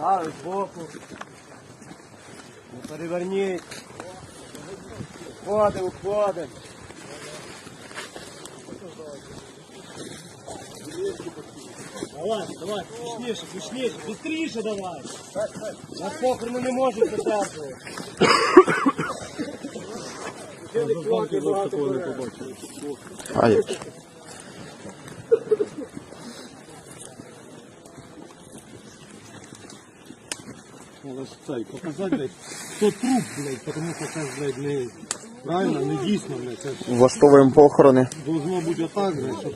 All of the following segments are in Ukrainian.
Ставиш збоку. Не переверніть. Уходимо, уходимо. Давай, давай, пішніше, пішніше, быстріше давай. Нас похорону не можуть задержувати. А як? же? Надо Цей показати, блядь, хто труп, блядь, тому що це, блядь, не правильно, не дійсно, блядь, це ж Влаштовуємо похорони. должно бути отак, блядь, щоб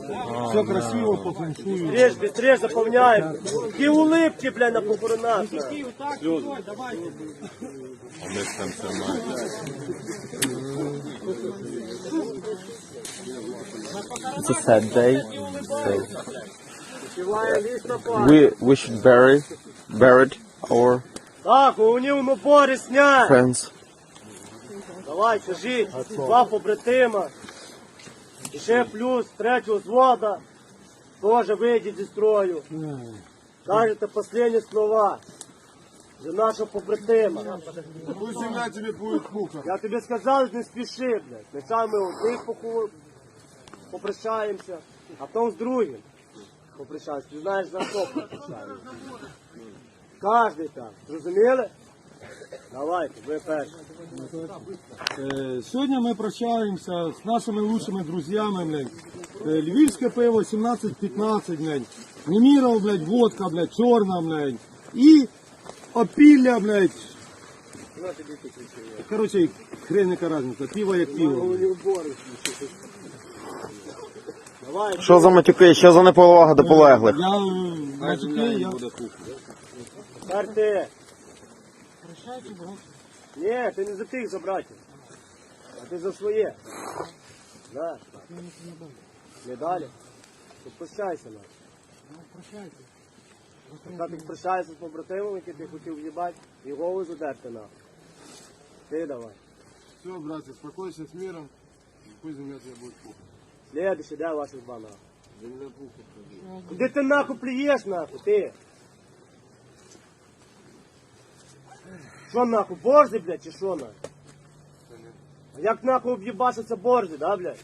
все красиво по феншую. Быстрее, быстрее заполняем. Ті улипки, блядь, на похоронах. It's a sad day. We we should bury buried our Так, у них на борі снять. friends. Давай, кажіть, два побратима. І ще плюс третього звода. Теж вийдіть зі строю. Кажете останні слова. За нашого побратима. Пусть земля тебе будет пуха. Я тобі сказав, не спіши, блядь. Ми одних поку... попрощаємося, а потім з другим попрощаємося. Ти знаєш за що попрощаємося. Кожний так. Зрозуміли? Давайте, ви перші. Е, Сьогодні ми прощаємося з нашими лучшими друзями, блядь. Е, Львівське пиво 17-15, блядь. Неміров, блядь, водка, блядь, чорна, блядь. І опілля, блядь. Короче, хрен яка разниця, пиво як пиво. Давай, Що за матюки? Що за неповага до полеглих? Я, е, значить, я, я, тепер ти. Ні, ти не за тих за братів. А ти за своє. Да. Не далі. Ти прощайся нас. Та ти прощаєшся з побратимом, який ти хотів в'їбати, і голову задерти на. Ти давай. Все, братцы, спокойся с миром. Пусть земля тебе будет пуха. Следующий, де ваших два нахуй? Земля пуха. Куди ти нахуй плюєш нахуй, ти? Що нахуй, борзи, блядь, чи що нахуй? А як нахуй об'єбашиться борзи, да, блядь?